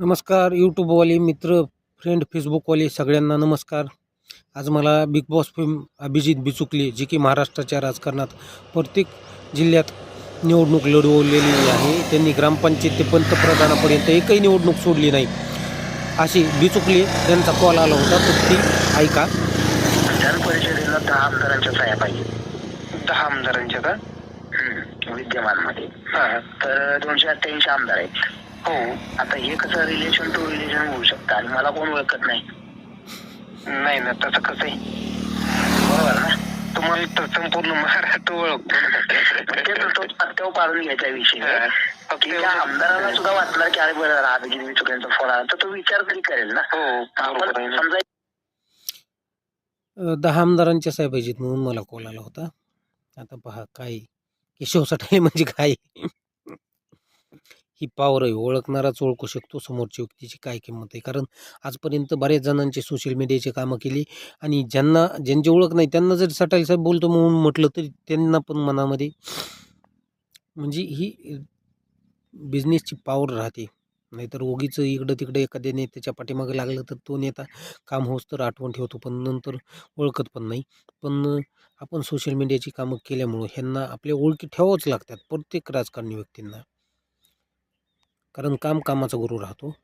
नमस्कार यूट्यूबवाले मित्र फ्रेंड फेसबुकवाले सगळ्यांना नमस्कार. आज मला Bigg Boss film Abhijit Bichukale जे की महाराष्ट्राच्या राजकारणात प्रत्येक जिल्ह्यात निवडणूक लढवलेली आहे. त्यांनी ग्रामपंचायत ते पंतप्रधानापर्यंत एकही निवडणूक सोडली नाही. अशी बिचुकले त्यांचा कॉल आला होता. तर ती ऐका. विधान परिषदेला दहा आमदारांच्या सह्या पाहिजे दहा आमदारांच्या का? विद्यमानमध्ये. तर दोनशे अठ्ठ्याऐंशी आमदार आहेत. हो आता हे कसं रिलेशन टू रिलेशन होऊ शकतं? आणि मला कोण ओळखत नाही? नाही ना तसं कसं आहे बरोबर ना? तुम्हाला तर संपूर्ण महाराष्ट्र ओळखतो. ना. ते तो पत्त्यावर पाडून घ्यायचा विषय. हा. फक्त की त्या एवढं- आमदाराला सुद्धा वाटणार की अरे बरं की चुक्यांचा फोन आला तर तो विचार तरी करेल ना? हो बरोबर आपण आहे ना. समजा अ, दहा आमदारांच्या साहेब म्हणून मला कॉल आला होता. आता पहा काय केशव साठे म्हणजे काय? ती पावर आहे ओळखणाराच ओळखू शकतो समोरच्या व्यक्तीची काय किंमत आहे. कारण आजपर्यंत बऱ्याच जणांचे सोशल मीडियाचे कामं केली आणि ज्यांना ज्यांची ओळख नाही त्यांना जर सटाईल साहेब बोलतो म्हणून म्हटलं तरी त्यांना पण मनामध्ये म्हणजे ही बिझनेसची पावर राहते. नाहीतर ओगीचं इकडं तिकडं एखाद्या नेत्याच्या पाठीमागे लागलं तर तो नेता काम होस तर आठवण ठेवतो पण नंतर ओळखत पण नाही. पण आपण सोशल मीडियाची कामं केल्यामुळं ह्यांना आपल्या ओळखी ठेवावंच लागतात प्रत्येक राजकारणी व्यक्तींना. कारण काम कामाचा गुरु राहतो.